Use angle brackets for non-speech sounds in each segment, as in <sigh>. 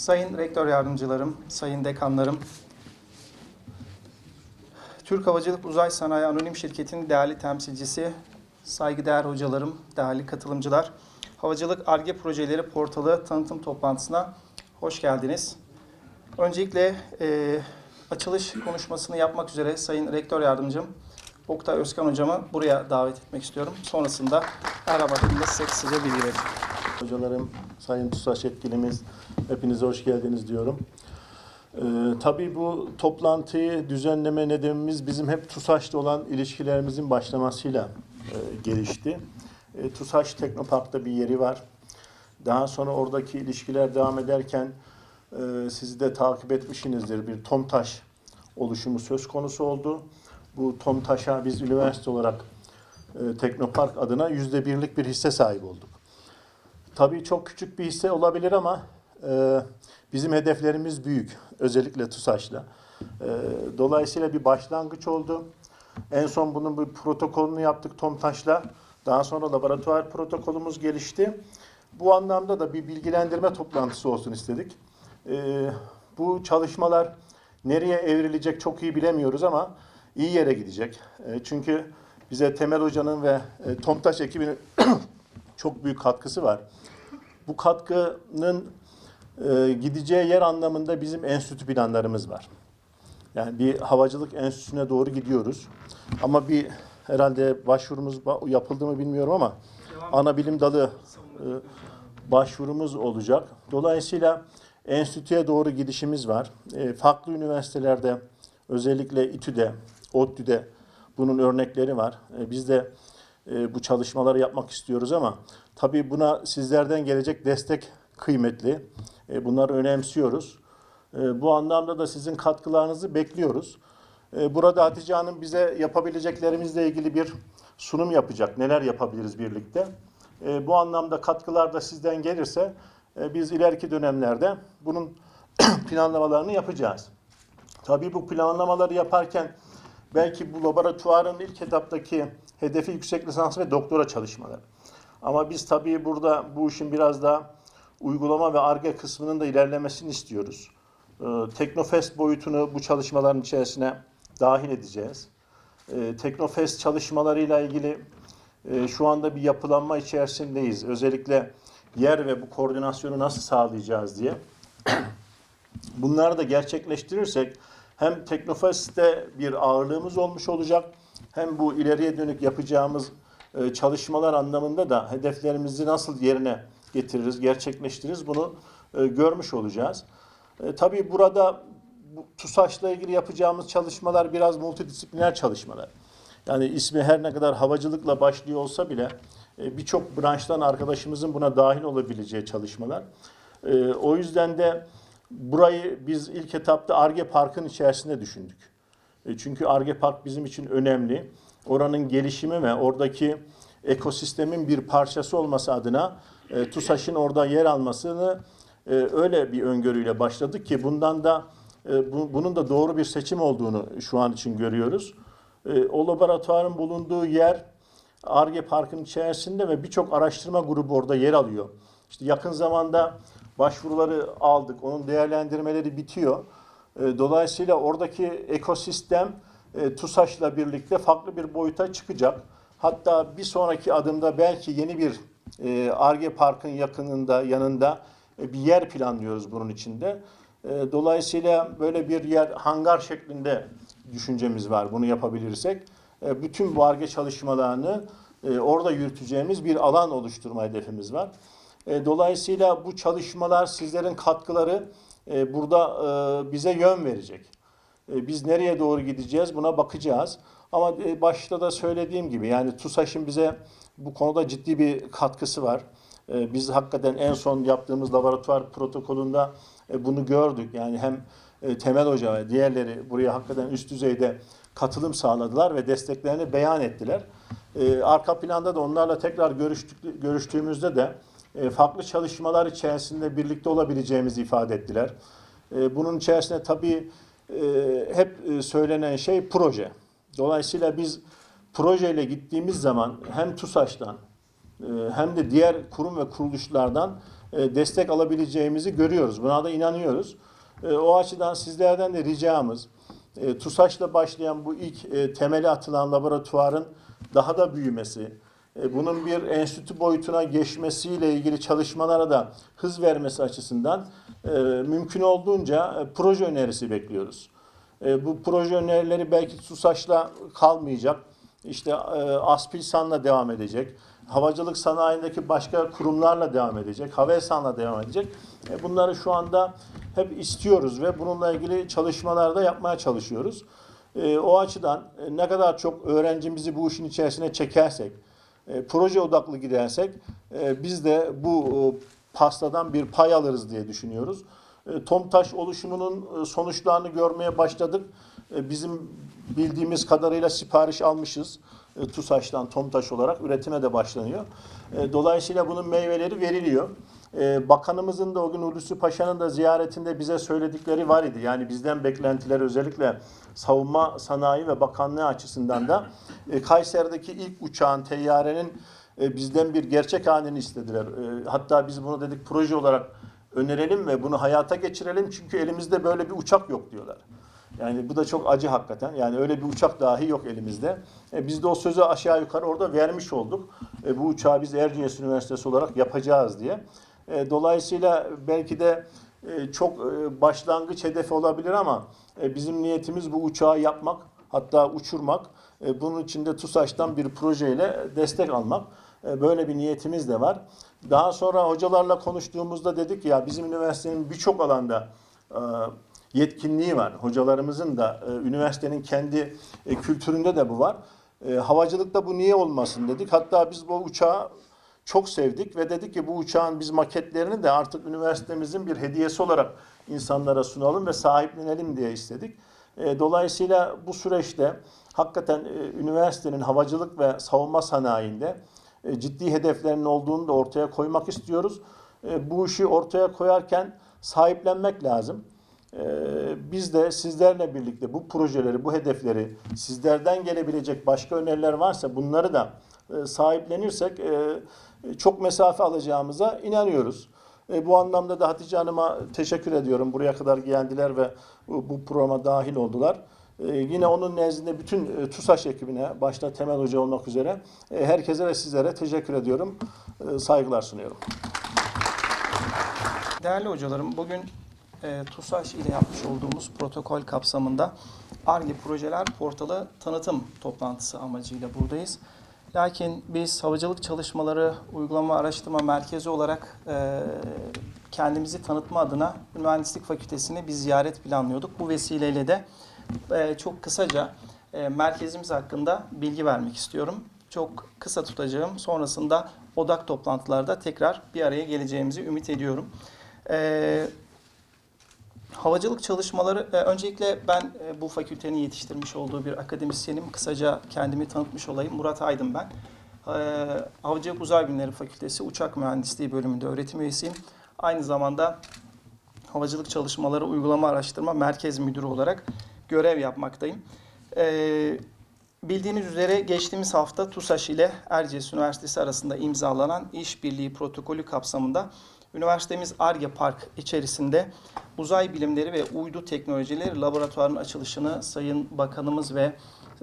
Sayın Rektör Yardımcılarım, Sayın Dekanlarım, Türk Havacılık Uzay Sanayi Anonim Şirketi'nin değerli temsilcisi, saygıdeğer hocalarım, değerli katılımcılar, Havacılık ARGE Projeleri Portalı tanıtım toplantısına hoş geldiniz. Öncelikle e, açılış konuşmasını yapmak üzere Sayın Rektör Yardımcım Oktay Özkan Hocamı buraya davet etmek istiyorum. Sonrasında Erhab hakkında size kısaca bilgi. Hocalarım, Sayın TUSAŞ yetkilimiz, hepinize hoş geldiniz diyorum. Ee, tabii bu toplantıyı düzenleme nedenimiz bizim hep TUSAŞ'la olan ilişkilerimizin başlamasıyla e, gelişti. E, TUSAŞ Teknopark'ta bir yeri var. Daha sonra oradaki ilişkiler devam ederken e, sizi de takip etmişsinizdir. Bir TOMTAŞ oluşumu söz konusu oldu. Bu TOMTAŞ'a biz üniversite olarak e, Teknopark adına yüzde birlik bir hisse sahibi olduk. Tabii çok küçük bir hisse olabilir ama e, bizim hedeflerimiz büyük. Özellikle TUSAŞ'la. E, dolayısıyla bir başlangıç oldu. En son bunun bir protokolünü yaptık TOMTAŞ'la. Daha sonra laboratuvar protokolümüz gelişti. Bu anlamda da bir bilgilendirme toplantısı olsun istedik. E, bu çalışmalar nereye evrilecek çok iyi bilemiyoruz ama iyi yere gidecek. E, çünkü bize Temel Hoca'nın ve e, TOMTAŞ ekibinin <clears throat> çok büyük katkısı var. Bu katkının e, gideceği yer anlamında bizim enstitü planlarımız var. Yani bir havacılık enstitüsüne doğru gidiyoruz. Ama bir herhalde başvurumuz ba- yapıldı mı bilmiyorum ama ana bilim dalı e, başvurumuz olacak. Dolayısıyla enstitüye doğru gidişimiz var. E, farklı üniversitelerde özellikle İTÜ'de, ODTÜ'de bunun örnekleri var. E, biz de e, bu çalışmaları yapmak istiyoruz ama tabii buna sizlerden gelecek destek kıymetli. E, bunları önemsiyoruz. E, bu anlamda da sizin katkılarınızı bekliyoruz. Burada Hatice Hanım bize yapabileceklerimizle ilgili bir sunum yapacak. Neler yapabiliriz birlikte? Bu anlamda katkılar da sizden gelirse biz ileriki dönemlerde bunun <clears throat> planlamalarını yapacağız. Tabii bu planlamaları yaparken belki bu laboratuvarın ilk etaptaki hedefi yüksek lisans ve doktora çalışmaları. Ama biz tabii burada bu işin biraz daha uygulama ve ARGE kısmının da ilerlemesini istiyoruz. Ee, Teknofest boyutunu bu çalışmaların içerisine dahil edeceğiz. Ee, Teknofest çalışmalarıyla ilgili e, şu anda bir yapılanma içerisindeyiz. Özellikle yer ve bu koordinasyonu nasıl sağlayacağız diye. <clears throat> Bunları da gerçekleştirirsek hem Teknofest'te bir ağırlığımız olmuş olacak hem bu ileriye dönük yapacağımız e, çalışmalar anlamında da hedeflerimizi nasıl yerine getiririz, gerçekleştiririz bunu e, görmüş olacağız. E, tabii burada bu TUSAŞ'la ilgili yapacağımız çalışmalar biraz multidisipliner çalışmalar. Yani ismi her ne kadar havacılıkla başlıyor olsa bile birçok branştan arkadaşımızın buna dahil olabileceği çalışmalar. O yüzden de burayı biz ilk etapta ARGE Park'ın içerisinde düşündük. E, Çünkü ARGE Park bizim için önemli. Oranın gelişimi ve oradaki ekosistemin bir parçası olması adına e, TUSAŞ'ın orada yer almasını e, öyle bir öngörüyle başladık ki bundan da e, bu- bunun da doğru bir seçim olduğunu şu an için görüyoruz. O laboratuvarın bulunduğu yer ARGE Park'ın içerisinde ve birçok araştırma grubu orada yer alıyor. İşte yakın zamanda başvuruları aldık. Onun değerlendirmeleri bitiyor. E, Dolayısıyla oradaki ekosistem e, TUSAŞ'la birlikte farklı bir boyuta çıkacak. Hatta bir sonraki adımda belki yeni bir e, ARGE Park'ın yakınında, yanında bir yer planlıyoruz bunun içinde. Dolayısıyla böyle bir yer hangar şeklinde düşüncemiz var bunu yapabilirsek. Bütün bu ARGE çalışmalarını orada yürüteceğimiz bir alan oluşturma hedefimiz var. Dolayısıyla bu çalışmalar sizlerin katkıları e, burada e, bize yön verecek. E, Biz nereye doğru gideceğiz buna bakacağız. Ama başta da söylediğim gibi yani TUSAŞ'ın bize bu konuda ciddi bir katkısı var. Biz hakikaten en son yaptığımız laboratuvar protokolünde bunu gördük. Yani hem Temel Hoca ve diğerleri buraya hakikaten üst düzeyde katılım sağladılar ve desteklerini beyan ettiler. Arka planda da onlarla tekrar görüştük, görüştüğümüzde de farklı çalışmalar içerisinde birlikte olabileceğimizi ifade ettiler. E, Bunun içerisinde tabii e, hep e, söylenen şey proje. Dolayısıyla biz projeyle gittiğimiz zaman hem TUSAŞ'tan e, hem de diğer kurum ve kuruluşlardan e, destek alabileceğimizi görüyoruz. Buna da inanıyoruz. E, O açıdan sizlerden de ricamız e, TUSAŞ'la başlayan bu ilk e, temeli atılan laboratuvarın daha da büyümesi, e, bunun bir enstitü boyutuna geçmesiyle ilgili çalışmalara da hız vermesi açısından e, mümkün olduğunca e, proje önerisi bekliyoruz. E, bu proje önerileri belki TUSAŞ'la kalmayacak. İşte e, Aspilsan'la devam edecek. Havacılık sanayindeki başka kurumlarla devam edecek. Havelsan'la devam edecek. E, bunları şu anda hep istiyoruz ve bununla ilgili çalışmalarda yapmaya çalışıyoruz. E, o açıdan e, ne kadar çok öğrencimizi bu işin içerisine çekersek, e, proje odaklı gidersek e, biz de bu e, pastadan bir pay alırız diye düşünüyoruz. E, TOMTAŞ oluşumunun sonuçlarını görmeye başladık. Bizim bildiğimiz kadarıyla sipariş almışız. E, TUSAŞ'tan TOMTAŞ olarak üretime de başlanıyor. Dolayısıyla bunun meyveleri veriliyor. E, Bakanımızın da o gün Hulusi Paşa'nın da ziyaretinde bize söyledikleri var idi. Yani bizden beklentiler özellikle savunma sanayi ve bakanlığı açısından da e, Kayseri'deki ilk uçağın, teyyarenin e, bizden bir gerçek halini istediler. E, Hatta biz bunu dedik proje olarak önerelim ve bunu hayata geçirelim çünkü elimizde böyle bir uçak yok diyorlar. Yani bu da çok acı hakikaten. Yani öyle bir uçak dahi yok elimizde. E, biz de o sözü aşağı yukarı orada vermiş olduk. E, bu uçağı biz Erciyes Üniversitesi olarak yapacağız diye. E, dolayısıyla belki de e, çok e, başlangıç hedefi olabilir ama bizim niyetimiz bu uçağı yapmak, hatta uçurmak. Bunun için de TUSAŞ'tan bir projeyle destek almak. Böyle bir niyetimiz de var. Daha sonra hocalarla konuştuğumuzda dedik ya bizim üniversitenin birçok alanda yetkinliği var. Hocalarımızın da üniversitenin kendi kültüründe de bu var. Havacılıkta bu niye olmasın dedik. Hatta biz bu uçağı çok sevdik ve dedik ki bu uçağın biz maketlerini de artık üniversitemizin bir hediyesi olarak insanlara sunalım ve sahiplenelim diye istedik. E, Dolayısıyla bu süreçte hakikaten e, üniversitenin havacılık ve savunma sanayinde e, ciddi hedeflerinin olduğunu da ortaya koymak istiyoruz. Bu işi ortaya koyarken sahiplenmek lazım. Biz de sizlerle birlikte bu projeleri, bu hedefleri, sizlerden gelebilecek başka öneriler varsa bunları da sahiplenirsek e, çok mesafe alacağımıza inanıyoruz. E, Bu anlamda da Hatice Hanım'a teşekkür ediyorum. Buraya kadar geldiler ve bu programa dahil oldular. E, Yine onun nezdinde bütün e, TUSAŞ ekibine, başta Temel Hoca olmak üzere e, herkese ve sizlere teşekkür ediyorum. E, Saygılar sunuyorum. Değerli hocalarım, bugün e, TUSAŞ ile yapmış olduğumuz protokol kapsamında ARGE Projeler Portalı tanıtım toplantısı amacıyla buradayız. Lakin biz Havacılık Çalışmaları Uygulama Araştırma Merkezi olarak e, kendimizi tanıtma adına Mühendislik Fakültesini bir ziyaret planlıyorduk. Bu vesileyle de e, çok kısaca e, merkezimiz hakkında bilgi vermek istiyorum. Çok kısa tutacağım. Sonrasında odak toplantılarda tekrar bir araya geleceğimizi ümit ediyorum. Ee, havacılık çalışmaları, e, öncelikle ben e, bu fakültenin yetiştirmiş olduğu bir akademisyenim. Kısaca kendimi tanıtmış olayım. Murat Aydın ben. Ee, Havacılık Uzay Bilimleri Fakültesi Uçak Mühendisliği bölümünde öğretim üyesiyim. Aynı zamanda Havacılık Çalışmaları Uygulama Araştırma Merkez Müdürü olarak görev yapmaktayım. Bildiğiniz üzere geçtiğimiz hafta TUSAŞ ile Erciyes Üniversitesi arasında imzalanan işbirliği protokolü kapsamında üniversitemiz ARGE Park içerisinde uzay bilimleri ve uydu teknolojileri laboratuvarının açılışını Sayın Bakanımız ve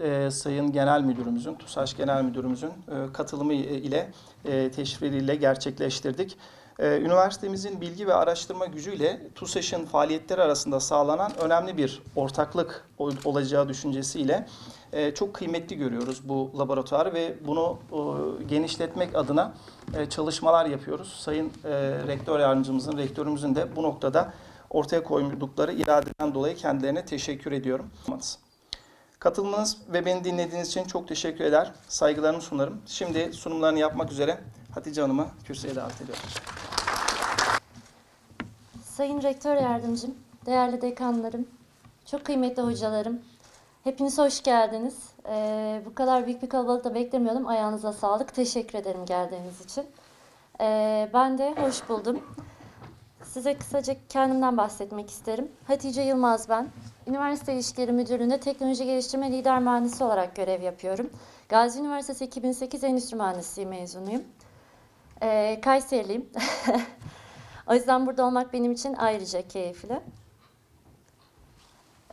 e, Sayın Genel Müdürümüzün, TUSAŞ Genel Müdürümüzün e, katılımı ile e, teşviriyle gerçekleştirdik. Ee, Üniversitemizin bilgi ve araştırma gücüyle TUSAŞ'ın faaliyetleri arasında sağlanan önemli bir ortaklık ol- olacağı düşüncesiyle e, çok kıymetli görüyoruz bu laboratuvarı ve bunu e, genişletmek adına e, çalışmalar yapıyoruz. Sayın e, Rektör Yardımcımızın, rektörümüzün de bu noktada ortaya koydukları iradeden dolayı kendilerine teşekkür ediyorum. Katılmanız ve beni dinlediğiniz için çok teşekkür eder. Saygılarımı sunarım. Şimdi sunumlarını yapmak üzere Hatice Hanım'ı kürsüye davet ediyorum. Sayın Rektör Yardımcım, değerli dekanlarım, çok kıymetli hocalarım, hepiniz hoş geldiniz. Ee, bu kadar büyük bir kalabalıkta beklemiyordum. Ayağınıza sağlık. Teşekkür ederim geldiğiniz için. Ee, ben de hoş buldum. Size kısaca kendimden bahsetmek isterim. Hatice Yılmaz ben. Üniversite İlişkileri Müdürlüğü'nde Teknoloji Geliştirme Lider Mühendisi olarak görev yapıyorum. Gazi Üniversitesi 2008 Endüstri Mühendisliği mezunuyum. Ee, Kayseriliyim. <laughs> O yüzden burada olmak benim için ayrıca keyifli.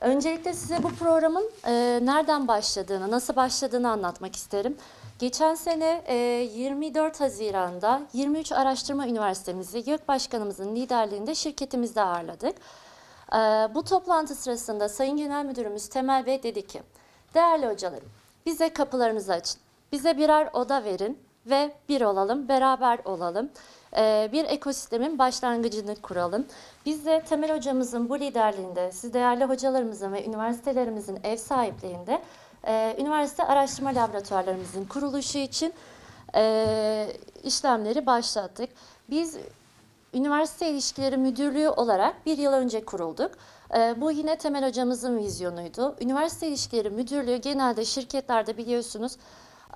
Öncelikle size bu programın e, nereden başladığını, nasıl başladığını anlatmak isterim. Geçen sene e, 24 Haziran'da 23 Araştırma Üniversitemizi YÖK Başkanımızın liderliğinde şirketimizde ağırladık. E, bu toplantı sırasında Sayın Genel Müdürümüz Temel Bey dedi ki, değerli hocalarım bize kapılarınızı açın, bize birer oda verin ve bir olalım, beraber olalım. Ee, bir ekosistemin başlangıcını kuralım. Biz de Temel hocamızın bu liderliğinde, siz değerli hocalarımızın ve üniversitelerimizin ev sahipliğinde e, üniversite araştırma laboratuvarlarımızın kuruluşu için e, işlemleri başlattık. Biz Üniversite İlişkileri Müdürlüğü olarak bir yıl önce kurulduk. Ee, bu yine Temel hocamızın vizyonuydu. Üniversite İlişkileri Müdürlüğü genelde şirketlerde biliyorsunuz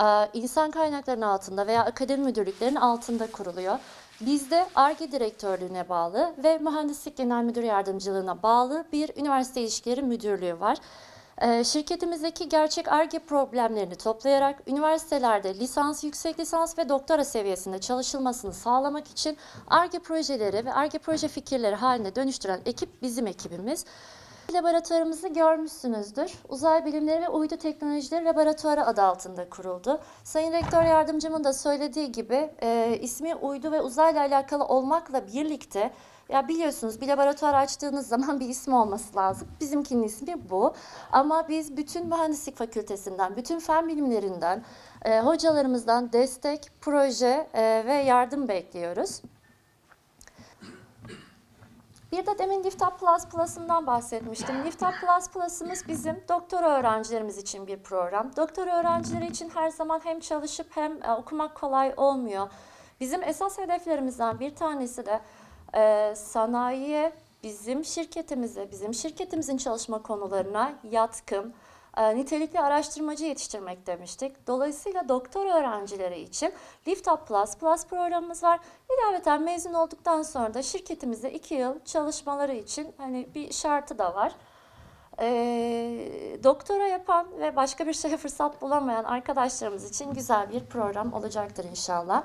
e, insan kaynaklarının altında veya akademi müdürlüklerinin altında kuruluyor. Bizde ARGE direktörlüğüne bağlı ve mühendislik genel müdür yardımcılığına bağlı bir üniversite ilişkileri müdürlüğü var. Ee, Şirketimizdeki gerçek ARGE problemlerini toplayarak üniversitelerde lisans, yüksek lisans ve doktora seviyesinde çalışılmasını sağlamak için ARGE projeleri ve ARGE proje fikirleri haline dönüştüren ekip bizim ekibimiz. Laboratuvarımızı görmüşsünüzdür. Uzay Bilimleri ve Uydu Teknolojileri Laboratuvarı adı altında kuruldu. Sayın Rektör Yardımcımın da söylediği gibi e, ismi uydu ve uzayla alakalı olmakla birlikte ya biliyorsunuz bir laboratuvar açtığınız zaman bir ismi olması lazım. Bizimkinin ismi bu. Ama biz bütün mühendislik fakültesinden, bütün fen bilimlerinden, e, hocalarımızdan destek, proje e, ve yardım bekliyoruz. Bir de demin Liftap Plus Plus'ından bahsetmiştim. Liftap Plus Plus'ımız bizim doktora öğrencilerimiz için bir program. Doktora öğrencileri için her zaman hem çalışıp hem e, okumak kolay olmuyor. Bizim esas hedeflerimizden bir tanesi de e, sanayiye, bizim şirketimize, bizim şirketimizin çalışma konularına yatkın, nitelikli araştırmacı yetiştirmek demiştik. Dolayısıyla doktor öğrencileri için Lift Up Plus Plus programımız var. İlaveten mezun olduktan sonra da şirketimizde iki yıl çalışmaları için hani bir şartı da var. E, doktora yapan ve başka bir şeye <laughs> fırsat bulamayan arkadaşlarımız için güzel bir program olacaktır inşallah.